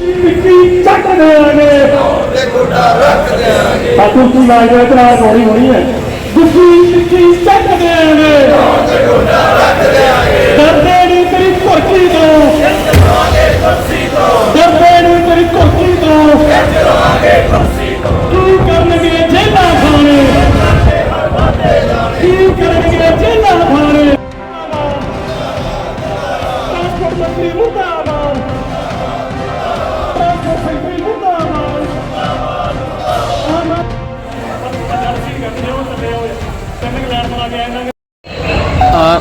ਮਿੱਟੀ ਚੱਕ ਦੇਾਂਗੇ ਤੇ ਗੋਡਾ ਰੱਖ ਦਿਆਂਗੇ ਸਾਤੂ ਕੀ ਲਾਜ ਹੈ ਤਰਾ ਹੋਣੀ ਹੋਣੀ ਹੈ ਦੁੱਖੀ ਮਿੱਟੀ ਚੱਕ ਦੇਾਂਗੇ ਤੇ ਗੋਡਾ ਰੱਖ ਦਿਆਂਗੇ ਡਰਦੇ ਨਹੀਂ ਤੇਰੀ ਧਰਤੀ ਤੋਂ ਚਲਾਂਗੇ ਕੁਰਸੀ ਤੋਂ ਡਰਦੇ ਨਹੀਂ ਤੇਰੀ ਧਰਤੀ ਤੋਂ ਚਲਾਂਗੇ ਕੁਰਸੀ ਤੋਂ ਕੀ ਕਰਨਗੇ ਜੇਲਾ ਖਾਣੇ ਕੀ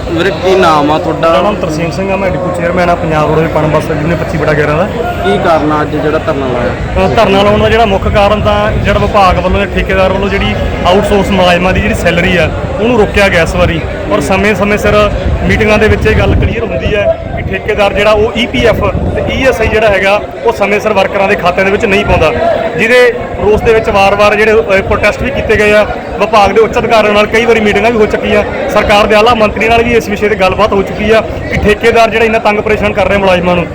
ਵੀਰੇ ਕੀ ਨਾਮ ਆ ਤੁਹਾਡਾ? ਨਾਮ ਤਰਸੀਮ ਸਿੰਘ ਆ ਮੈਂ ਡਿਪੂ ਚੇਅਰਮੈਨ ਆ ਪੰਜਾਬ ਰੋਡ ਪਣ ਬੱਸ ਜਿਹਨੇ 25 ਬਟਾ 11 ਦਾ। ਕੀ ਕਾਰਨ ਆ ਅੱਜ ਜਿਹੜਾ ਧਰਨਾ ਲਾਇਆ? ਧਰਨਾ ਲਾਉਣ ਦਾ ਜਿਹੜਾ ਮੁੱਖ ਕਾਰਨ ਤਾਂ ਜਿਹੜਾ ਵਿਭਾਗ ਵੱਲੋਂ ਜਾਂ ਠੇਕੇਦਾਰ ਵੱਲੋਂ ਜਿਹੜੀ ਆਊਟਸੋਰਸ ਮੁਲਾਜ਼ਮਾਂ ਦੀ ਜਿਹੜੀ ਸੈਲਰੀ ਆ ਉਹਨੂੰ ਰੋਕਿਆ ਗਿਆ ਇਸ ਵਾਰੀ। ਔਰ ਸਮੇਂ-ਸਮੇਂ ਸਿਰ ਮੀਟਿੰਗਾਂ ਦੇ ਵਿੱਚ ਇਹ ਗੱਲ ਕਲੀਅਰ ਹੁੰਦੀ ਹੈ ਕਿ ਠੇਕੇਦਾਰ ਜਿਹੜਾ ਉਹ ਈਪੀਐਫ ਤੇ ਈਐਸਆਈ ਜਿਹੜਾ ਹੈਗਾ, ਉਹ ਸਮੇਂ ਸਿਰ ਵਰਕਰਾਂ ਦੇ ਖਾਤਿਆਂ ਦੇ ਵਿੱਚ ਨਹੀਂ ਪਾਉਂਦਾ। ਜਿਹਦੇ ਰੋਸ ਦੇ ਵਿੱਚ ਵਾਰ-ਵਾਰ ਜਿਹੜੇ ਪ੍ਰੋਟੈਸਟ ਵੀ ਕੀਤੇ ਗਏ ਆ। ਵਿਭਾਗ ਦੇ ਉੱਚ ਅਧਿਕਾਰੀਆਂ ਨਾਲ ਕਈ ਵਾਰੀ ਮੀਟਿੰਗਾਂ ਵੀ ਹੋ ਚੁੱਕੀਆਂ। ਸਰਕਾਰ ਦੇ ਆਲਾ ਮੰਤਰੀ ਨਾਲ ਵੀ ਇਸ ਵਿਸ਼ੇ ਤੇ ਗੱਲਬਾਤ ਹੋ ਚੁੱਕੀ ਆ ਕਿ ਠੇਕੇਦਾਰ ਜਿਹੜਾ ਇੰਨਾ ਤੰਗ ਪਰੇਸ਼ਾਨ ਕਰ ਰਹੇ ਮੁਲਾਜ਼ਮਾਂ ਨੂੰ।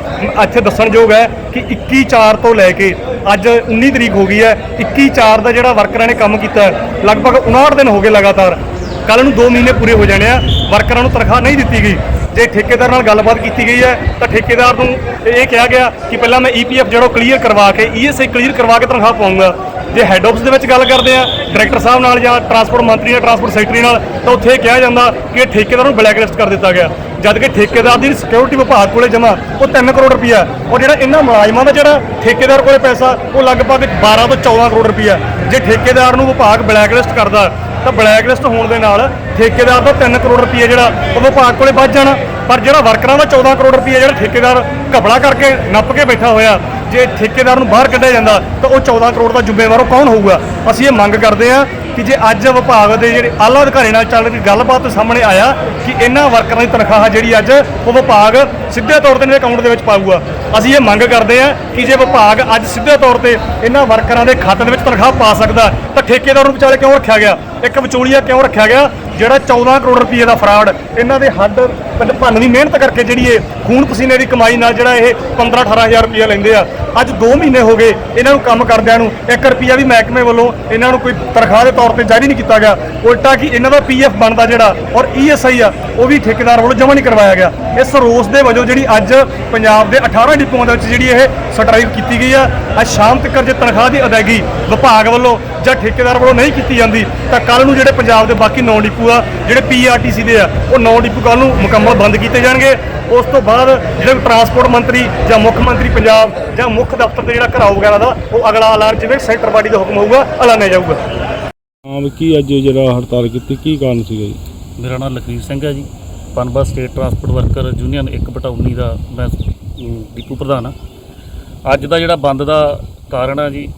ਇੱਥੇ ਦੱਸਣਯੋਗ ਹੈ ਕਿ 21 4 ਤੋਂ ਲੈ ਕੇ ਅੱਜ 19 ਤਰੀਕ ਹੋ ਗਈ ਹੈ। 21 4 ਦਾ ਜਿਹੜਾ ਵਰਕਰਾਂ ਨੇ ਕੰਮ ਕੀਤਾ ਲਗਭਗ 59 ਦਿਨ ਹੋ ਗਏ ਲਗਾਤਾਰ। ਕੱਲ ਨੂੰ 2 ਮਹੀਨੇ ਪੂਰੇ ਹੋ ਜਾਣੇ ਆ, ਵਰਕਰਾਂ ਨੂੰ ਤਨਖਾਹ ਨਹੀਂ ਦਿੱਤੀ ਗਈ। ਜੇ ਠੇਕੇਦਾਰ ਨਾਲ ਗੱਲਬਾਤ ਕੀਤੀ ਗਈ ਹੈ, ਤਾਂ ਠੇਕੇਦਾਰ ਨੂੰ ਇਹ ਕਿਹਾ ਗਿਆ ਕਿ ਪਹਿਲਾਂ ਮੈਂ ਈਪੀਐਫ ਜਿਹੜਾ ਕਲੀਅਰ ਕਰਵਾ ਕੇ ਈਐਸਆਈ ਕਲੀਅਰ ਕਰਵਾ ਕੇ ਤਨਖਾਹ ਪਾਉਂਗਾ ਜੇ ਹੈੱਡ ਆਫਿਸ ਦੇ ਵਿੱਚ ਗੱਲ ਕਰਦੇ ਆ ਡਾਇਰੈਕਟਰ ਸਾਹਿਬ ਨਾਲ ਜਾਂ ਟਰਾਂਸਪੋਰਟ ਮੰਤਰੀ ਜਾਂ ਟਰਾਂਸਪੋਰਟ ਸੈਕਟਰੀ ਨਾਲ, ਤਾਂ ਉੱਥੇ ਇਹ ਕਿਹਾ ਜਾਂਦਾ ਕਿ ਇਹ ਠੇਕੇਦਾਰ ਨੂੰ ਬਲੈਕਲਿਸਟ ਕਰ ਦਿੱਤਾ ਗਿਆ। ਜਦ ਕਿ ਠੇਕੇਦਾਰ ਦੀ ਸਿਕਿਉਰਿਟੀ ਵਿਭਾਗ ਕੋਲੇ ਜਮਾ ਉਹ 3 ਕਰੋੜ ਰੁਪਈਆ। ਔਰ ਜਿਹੜਾ ਇਹਨਾਂ ਮੁਲਾਜ਼ਮਾਂ ਦਾ ਜਿਹੜਾ ਠੇਕੇਦਾਰ ਕੋਲੇ ਪੈਸਾ, ਉਹ ਲਗਭਗ 12 ਤੋਂ 14 ਕਰੋੜ ਰੁਪਈਆ। ਜੇ ਠੇਕੇਦਾਰ ਨੂੰ ਵਿਭਾਗ ਬਲੈਕਲਿਸਟ ਕਰਦਾ ਤਾਂ ਬਲੈਕ ਲਿਸਟ ਹੋਣ ਦੇ ਨਾਲ ਠੇਕੇਦਾਰ ਦਾ 3 ਕਰੋੜ ਰੁਪਈਆ ਜਿਹੜਾ ਉਹ ਵਿਭਾਗ ਕੋਲੇ ਵੱਧ ਜਾਣਾ। ਪਰ ਜਿਹੜਾ ਵਰਕਰਾਂ ਦਾ 14 ਕਰੋੜ ਰੁਪਈਆ ਜਿਹੜਾ ਠੇਕੇਦਾਰ ਘਪਲਾ ਕਰਕੇ ਨੱਪ ਕੇ ਬੈਠਾ ਹੋਇਆ। ਜੇ ਠੇਕੇਦਾਰ ਨੂੰ ਬਾਹਰ ਕੱਢਿਆ ਜਾਂਦਾ, ਤਾਂ ਉਹ 14 ਕਰੋੜ ਦਾ ਜ਼ਿੰਮੇਵਾਰ ਕੌਣ ਹੋਊਗਾ? ਅਸੀਂ ਇਹ ਮੰਗ ਕਰਦੇ ਹਾਂ ਕਿ ਜੇ ਅੱਜ ਵਿਭਾਗ ਦੇ ਜਿਹੜੇ ਆਲਾ ਅਧਿਕਾਰੀ ਨਾਲ ਚੱਲ ਰਹੀ ਗੱਲਬਾਤ ਸਾਹਮਣੇ ਆਇਆ ਕਿ ਇਹਨਾਂ ਵਰਕਰਾਂ ਦੀ ਤਨਖਾਹ ਜਿਹੜੀ ਅੱਜ ਉਹ ਵਿਭਾਗ ਸਿੱਧੇ ਤੌਰ ਤੇ ਇਹਨਾਂ ਦੇ ਅਕਾਊਂਟ ਦੇ ਵਿੱਚ ਪਾਊਗਾ। ਅਸੀਂ ਇਹ ਮੰਗ ਕਰਦੇ ਹਾਂ ਕਿ ਜੇ ਵਿਭਾਗ ਅੱਜ ਸਿੱਧੇ ਤੌਰ ਤੇ ਇਹਨਾਂ ਵਰਕਰਾਂ ਦੇ ਖਾਤੇ ਦੇ ਵਿੱਚ ਤਨਖਾਹ ਪਾ ਸਕਦਾ, ਤਾਂ ਠੇਕੇਦਾਰ ਨੂੰ ਵਿਚਾਲੇ ਕਿਉਂ ਰੱਖਿਆ ਗਿਆ? ਇੱਕ ਵਿਚੋਲੀਆ ਕਿਉਂ ਰੱਖਿਆ ਗਿਆ? ਜਿਹੜਾ 14 ਕਰੋੜ ਰੁਪਏ ਦਾ ਫਰਾਡ, ਇਹਨਾਂ ਦੇ ਹੱਡ ਭੰਨ ਦੀ ਮਿਹਨਤ ਕਰਕੇ ਜਿਹੜੀ ਇਹ ਖੂਨ ਪਸੀਨੇ ਦੀ ਕਮਾਈ ਨਾਲ ਜਿਹੜਾ ਇਹ 15 18000 ਰੁਪਏ ਲੈਂਦੇ ਆ। ਅੱਜ 2 ਮਹੀਨੇ ਹੋ ਗਏ ਇਹਨਾਂ ਨੂੰ ਕੰਮ ਕਰਦਿਆਂ ਨੂੰ 1 ਰੁਪਿਆ ਵੀ ਮਹਿਕਮੇ ਵੱਲੋਂ ਇਹਨਾਂ ਨੂੰ ਕੋਈ ਤਨਖਾਹ ਦੇ ਤੌਰ ਤੇ ਜਾਰੀ ਨਹੀਂ ਕੀਤਾ ਗਿਆ। ਉਲਟਾ ਕਿ ਇਹਨਾਂ ਦਾ ਪੀਐਫ ਬਣਦਾ ਜਿਹੜਾ ਔਰ ਈਐਸਆਈ ਆ, ਉਹ ਵੀ ਠੇਕੇਦਾਰ ਵੱਲੋਂ ਜਮ੍ਹਾਂ ਨਹੀਂ ਕਰਵਾਇਆ ਗਿਆ। ਇਸ ਰੋਸ ਦੇ ਵਜੋਂ ਜਿਹੜੀ ਅੱਜ ਪੰਜਾਬ ਦੇ 18 ਡਿਪੂਆਂ ਦੇ ਵਿੱਚ ਜਿਹੜੀ ਇਹ ਸਟ੍ਰਾਈਕ ਕੀਤੀ ਗਈ ਆ, ਅੱਜ ਸ਼ਾਮ ਤੱਕ ਜੇ ਤਨਖਾਹ ਦੀ ਅਦਾਇਗੀ ਵਿਭਾਗ ਵੱਲੋਂ ਜਾਂ ਠੇਕੇਦਾਰ ਵੱਲੋਂ ਨਹੀਂ ਕੀਤੀ ਜਾਂਦੀ, ਤਾਂ ਕੱਲ ਨੂੰ ਜਿਹੜੇ ਪੰਜਾਬ ਦੇ ਬਾਕੀ ਨੌ ਡਿਪੂ ਆ ਜਿਹੜੇ ਪੀਆਰਟੀਸੀ ਦੇ ਆ ਉਹ 9 ਡਿਪੂ ਕੱਲ ਨੂੰ ਮੁਕੰਮਲ ਬੰਦ ਕੀਤੇ ਜਾਣਗੇ। ਉਸ ਤੋਂ ਬਾਅਦ ਜਿਹੜੇ ਟਰਾਂਸਪੋਰਟ ਮੰਤਰੀ ਜਾਂ ਮੁੱਖ ਮੰਤਰੀ ਪੰਜਾਬ ਜਾਂ ਮੁੱਖ ਦਫ਼ਤਰ ਤੇ ਜਿਹੜਾ ਘਰਾਓ ਵਗੈਰਾ ਦਾ ਉਹ ਅਗਲਾ ਐਲਾਨ ਜਿਵੇਂ ਸੈਕਟਰ ਬਾਡੀ ਦਾ ਹੁਕਮ ਹੋਊਗਾ ਐਲਾਨਿਆ ਜਾਊਗਾ। ਹਾਂ ਵੀ ਕੀ ਅੱਜ ਜਿਹੜਾ ਹੜਤਾਲ ਕੀਤੀ ਕੀ ਕਾਰਨ ਸੀਗਾ ਜੀ? ਮੇਰਾ ਨਾਮ ਲਖਵੀਰ ਸਿੰਘ ਹੈ ji. Punbus state transport worker union 1/19 ਦਾ ਮੈਂ ਡਿਪੂ ਪ੍ਰਧਾਨ ਹਾਂ। ਅੱਜ ਦਾ ਜਿਹੜਾ ਬੰਦ ਦਾ ਕਾਰਨ ਆ ਜੀ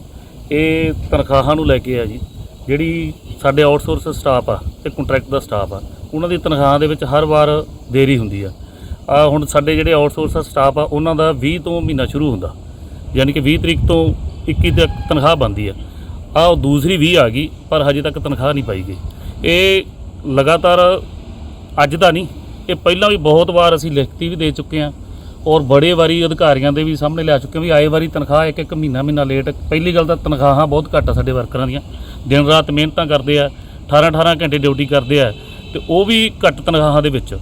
ਇਹ ਤਨਖਾਹਾਂ ਨੂੰ ਲੈ ਕੇ ਆ ਜੀ। ਜਿਹੜੀ ਸਾਡੇ ਆਊਟਸੋਰਸ ਸਟਾਫ ਆ ਤੇ ਕੰਟਰੈਕਟ ਦਾ ਸਟਾਫ ਆ। ਉਹਨਾਂ ਦੀ ਤਨਖਾਹਾਂ ਦੇ ਵਿੱਚ ਹਰ ਵਾਰ ਦੇਰੀ ਹੁੰਦੀ ਆ। ਆ ਹੁਣ ਸਾਡੇ ਜਿਹੜੇ ਆਊਟਸੋਰਸ ਸਟਾਫ ਆ, ਉਹਨਾਂ ਦਾ 20 ਤੋਂ ਮਹੀਨਾ ਸ਼ੁਰੂ ਹੁੰਦਾ। ਯਾਨੀ ਕਿ 20 ਤਰੀਕ ਤੋਂ 21 ਤੱਕ ਤਨਖਾਹ ਬਣਦੀ ਆ। ਆ ਉਹ ਦੂਸਰੀ 20 ਆ ਗਈ, ਪਰ ਹਜੇ ਤੱਕ ਤਨਖਾਹ ਨਹੀਂ ਪਾਈ ਗਈ। ਇਹ ਲਗਾਤਾਰ ਅੱਜ ਦਾ ਨਹੀਂ, ਇਹ ਪਹਿਲਾਂ ਵੀ ਬਹੁਤ ਵਾਰ ਅਸੀਂ ਲਿਖਤੀ ਵੀ ਦੇ ਚੁੱਕੇ ਹਾਂ ਔਰ ਬੜੇ ਵਾਰੀ ਅਧਿਕਾਰੀਆਂ ਦੇ ਵੀ ਸਾਹਮਣੇ ਲਿਆ ਚੁੱਕੇ ਹਾਂ ਵੀ ਆਏ ਵਾਰੀ ਤਨਖਾਹ ਇੱਕ ਇੱਕ ਮਹੀਨਾ ਮਹੀਨਾ ਲੇਟ ਪਹਿਲੀ ਗੱਲ ਤਾਂ ਤਨਖਾਹਾਂ ਬਹੁਤ ਘੱਟ ਆ ਸਾਡੇ ਵਰਕਰਾਂ ਦੀਆਂ। ਦਿਨ ਰਾਤ ਮਿਹਨਤਾਂ ਕਰਦੇ ਆ। 18 18 ਘੰਟੇ ਡਿਊਟੀ ਕਰਦੇ ਆ ਤੇ ਉਹ ਵੀ ਘੱਟ ਤਨਖਾਹਾਂ ਦੇ ਵਿੱਚ।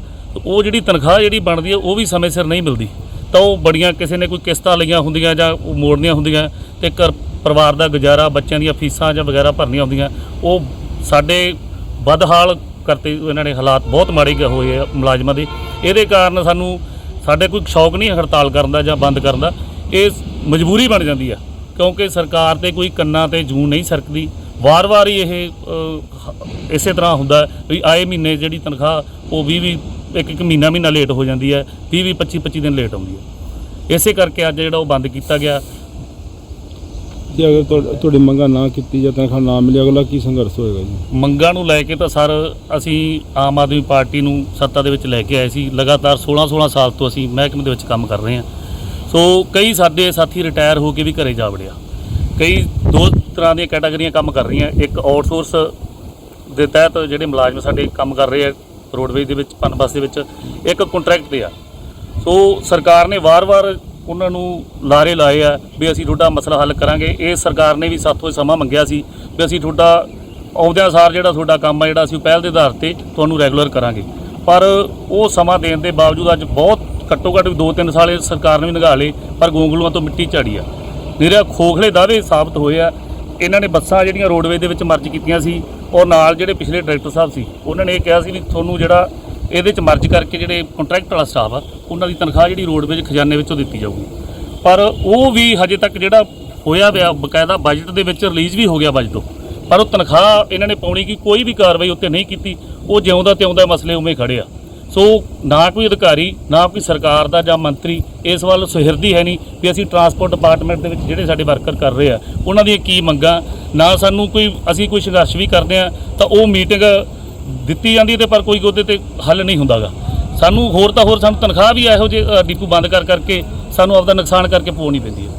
ਉਹ ਜਿਹੜੀ ਤਨਖਾਹ ਜਿਹੜੀ ਬਣਦੀ ਹੈ ਉਹ ਵੀ ਸਮੇਂ ਸਿਰ ਨਹੀਂ ਮਿਲਦੀ। ਤਾਂ ਉਹ ਬੜੀਆਂ ਕਿਸੇ ਨੇ ਕੋਈ ਕਿਸ਼ਤਾਂ ਲਈਆਂ ਹੁੰਦੀਆਂ ਜਾਂ ਉਹ ਮੋੜਨੀਆਂ ਹੁੰਦੀਆਂ ਤੇ ਘਰ ਪਰਿਵਾਰ ਦਾ ਗੁਜ਼ਾਰਾ, ਬੱਚਿਆਂ ਦੀਆਂ ਫੀਸਾਂ ਜਾਂ ਵਗੈਰਾ ਭਰਨੀਆਂ ਹੁੰਦੀਆਂ, ਉਹ ਸਾਡੇ ਬਦਹਾਲ ਕਰਤੇ ਇਹਨਾਂ ਨੇ ਹਾਲਾਤ ਬਹੁਤ ਮਾੜੇ ਗਏ ਹੋਏ ਆ ਮੁਲਾਜ਼ਮਾਂ ਦੇ। ਇਹਦੇ ਕਾਰਨ ਸਾਨੂੰ ਸਾਡੇ ਕੋਈ ਸ਼ੌਕ ਨਹੀਂ ਹੜਤਾਲ ਕਰਨ ਦਾ ਜਾਂ ਬੰਦ ਕਰਨ ਦਾ। ਇਹ ਮਜਬੂਰੀ ਬਣ ਜਾਂਦੀ ਆ, ਕਿਉਂਕਿ ਸਰਕਾਰ ਤੇ ਕੋਈ ਕੰਨਾਂ ਤੇ ਜੂਨ ਨਹੀਂ ਸਰਕਦੀ। ਵਾਰ-ਵਾਰ ਹੀ ਇਹ ਅ, ਇਸੇ ਤਰ੍ਹਾਂ ਹੁੰਦਾ ਹੈ ਵੀ ਆਏ ਮਹੀਨੇ ਜਿਹੜੀ ਤਨਖਾਹ ਉਹ 20 ਵੀ ਇੱਕ ਇੱਕ ਮਹੀਨਾ ਮਹੀਨਾ ਲੇਟ ਹੋ ਜਾਂਦੀ ਹੈ 20 ਵੀਹ 25 25 ਦਿਨ ਲੇਟ ਆਉਂਦੀ ਹੈ। ਇਸੇ ਕਰਕੇ ਅੱਜ ਜਿਹੜਾ ਉਹ ਬੰਦ ਕੀਤਾ ਗਿਆ। ਜੇ ਅਗਰ ਤੁਹਾ- ਤੁਹਾਡੀ ਮੰਗਾਂ ਨਾ ਕੀਤੀ ਜਾਂ ਤਨਖਾਹ ਨਾ ਮਿਲੀ ਅਗਲਾ ਕੀ ਸੰਘਰਸ਼ ਹੋਏਗਾ ਜੀ? ਮੰਗਾਂ ਨੂੰ ਲੈ ਕੇ ਤਾਂ ਸਰ ਅਸੀਂ ਆਮ ਆਦਮੀ ਪਾਰਟੀ ਨੂੰ ਸੱਤਾ ਦੇ ਵਿੱਚ ਲੈ ਕੇ ਆਏ ਸੀ। ਲਗਾਤਾਰ 16-16 ਸਾਲ ਤੋਂ ਅਸੀਂ ਮਹਿਕਮੇ ਦੇ ਵਿੱਚ ਕੰਮ ਕਰ ਰਹੇ ਹਾਂ। ਸੋ ਕਈ ਸਾਡੇ ਸਾਥੀ ਰਿਟਾਇਰ ਹੋ ਕੇ ਵੀ ਘਰੇ ਜਾ ਵੜਿਆ। ਕਈ ਦੋ ਤਰ੍ਹਾਂ ਦੀਆਂ ਕੈਟਾਗਰੀਆਂ ਕੰਮ ਕਰ ਰਹੀਆਂ। ਇੱਕ ਆਊਟਸੋਰਸ ਦੇ ਤਹਿਤ ਜਿਹੜੇ ਮੁਲਾਜ਼ਮ ਸਾਡੇ ਕੰਮ ਕਰ ਰਹੇ ਆ ਰੋਡਵੇਜ਼ ਦੇ ਵਿੱਚ, ਪਨ ਬੱਸ ਦੇ ਵਿੱਚ, ਇੱਕ ਕੰਟਰੈਕਟ ਤੇ ਆ। ਸੋ ਸਰਕਾਰ ਨੇ ਵਾਰ-ਵਾਰ ਉਹਨਾਂ ਨੂੰ ਲਾਰੇ ਲਾਏ ਆ ਵੀ ਅਸੀਂ ਤੁਹਾਡਾ ਮਸਲਾ ਹੱਲ ਕਰਾਂਗੇ। ਇਹ ਸਰਕਾਰ ਨੇ ਵੀ ਸਾਥੋਂ ਸਮਾਂ ਮੰਗਿਆ ਸੀ ਵੀ ਅਸੀਂ ਤੁਹਾਡਾ ਆਉਂਦਿਆਂ ਸਾਰ ਜਿਹੜਾ ਤੁਹਾਡਾ ਕੰਮ ਆ ਜਿਹੜਾ ਅਸੀਂ ਉਹ ਪਹਿਲ ਦੇ ਆਧਾਰ ਤੇ ਤੁਹਾਨੂੰ ਰੈਗੂਲਰ ਕਰਾਂਗੇ। ਪਰ ਉਹ ਸਮਾਂ ਦੇਣ ਦੇ ਬਾਵਜੂਦ ਅੱਜ ਬਹੁਤ ਘੱਟੋ ਘੱਟ 2-3 ਸਾਲ ਸਰਕਾਰ ਨੇ ਵੀ ਨਿਗਾਹ ਲਏ, ਪਰ ਗੋਂਗਲੂਆਂ ਤੋਂ ਮਿੱਟੀ ਝਾੜੀ ਆ। ਨਿਰਾ ਖੋਖਲੇ ਦਾਅਵੇ ਸਾਬਤ ਹੋਏ ਆ ਇਹਨਾਂ ਨੇ ਬੱਸਾਂ ਜਿਹੜੀਆਂ ਰੋਡਵੇ ਦੇ ਵਿੱਚ ਮਰਜ ਕੀਤੀਆਂ ਸੀ ਔਰ ਨਾਲ ਜਿਹੜੇ ਪਿਛਲੇ ਡਾਇਰੈਕਟਰ ਸਾਹਿਬ ਸੀ, ਉਹਨਾਂ ਨੇ ਇਹ ਕਿਹਾ ਸੀ ਵੀ ਤੁਹਾਨੂੰ ਜਿਹੜਾ ਇਹਦੇ ਚ ਮਰਜ ਕਰਕੇ ਜਿਹੜੇ ਕੰਟਰੈਕਟ ਵਾਲਾ ਸਟਾਫ ਆ, ਉਹਨਾਂ ਦੀ ਤਨਖਾਹ ਜਿਹੜੀ ਰੋਡਵੇਜ਼ ਖਜ਼ਾਨੇ ਵਿੱਚੋਂ ਦਿੱਤੀ ਜਾਊਗੀ। ਪਰ ਉਹ ਵੀ ਹਜੇ ਤੱਕ ਜਿਹੜਾ ਹੋਇਆ ਪਿਆ, ਬਕਾਇਦਾ ਬਜਟ ਦੇ ਵਿੱਚ ਰਿਲੀਜ਼ ਵੀ ਹੋ ਗਿਆ ਬਜਟ ਉਹ ਪਰ ਉਹ ਤਨਖਾਹ ਇਹਨਾਂ ਨੇ ਪਾਉਣੀ ਕਿ ਕੋਈ ਵੀ ਕਾਰਵਾਈ ਉੱਤੇ ਨਹੀਂ ਕੀਤੀ, ਉਹ ਜਿਉਂਦਾ ਤਿਉਂਦਾ ਮਸਲੇ ਉਵੇਂ ਖੜੇ ਆ। ਸੋ ਨਾ ਕੋਈ ਅਧਿਕਾਰੀ, ਨਾ ਕੋਈ ਸਰਕਾਰ ਦਾ ਜਾਂ ਮੰਤਰੀ ਇਸ ਵੱਲ ਸੁਹਿਰਦੀ ਹੈ ਨਹੀਂ ਵੀ ਅਸੀਂ ਟਰਾਂਸਪੋਰਟ ਡਿਪਾਰਟਮੈਂਟ ਦੇ ਵਿੱਚ ਜਿਹੜੇ ਸਾਡੇ ਵਰਕਰ ਕਰ ਰਹੇ ਆ, ਉਹਨਾਂ ਦੀਆਂ ਕੀ ਮੰਗਾਂ, ਨਾ ਸਾਨੂੰ ਕੋਈ, ਅਸੀਂ ਕੋਈ ਸੰਘਰਸ਼ ਵੀ ਕਰਦੇ ਆ, ਤਾਂ ਉਹ ਮੀਟਿੰਗ ਦਿੱਤੀ ਜਾਂਦੀ ਤੇ ਪਰ ਕੋਈ ਉਹਦੇ ਤੇ ਹੱਲ ਨਹੀਂ ਹੁੰਦਾਗਾ। ਸਾਨੂੰ ਹੋਰ ਤਾਂ ਹੋਰ ਸਾਨੂੰ ਤਨਖਾਹ ਵੀ ਇਹੋ ਜਿਹੇ ਡੀਪੂ ਬੰਦ ਕਰ ਕਰਕੇ ਸਾਨੂੰ ਆਪਦਾ ਨੁਕਸਾਨ ਕਰਕੇ ਪਾਉਣੀ ਪੈਂਦੀ ਹੈ।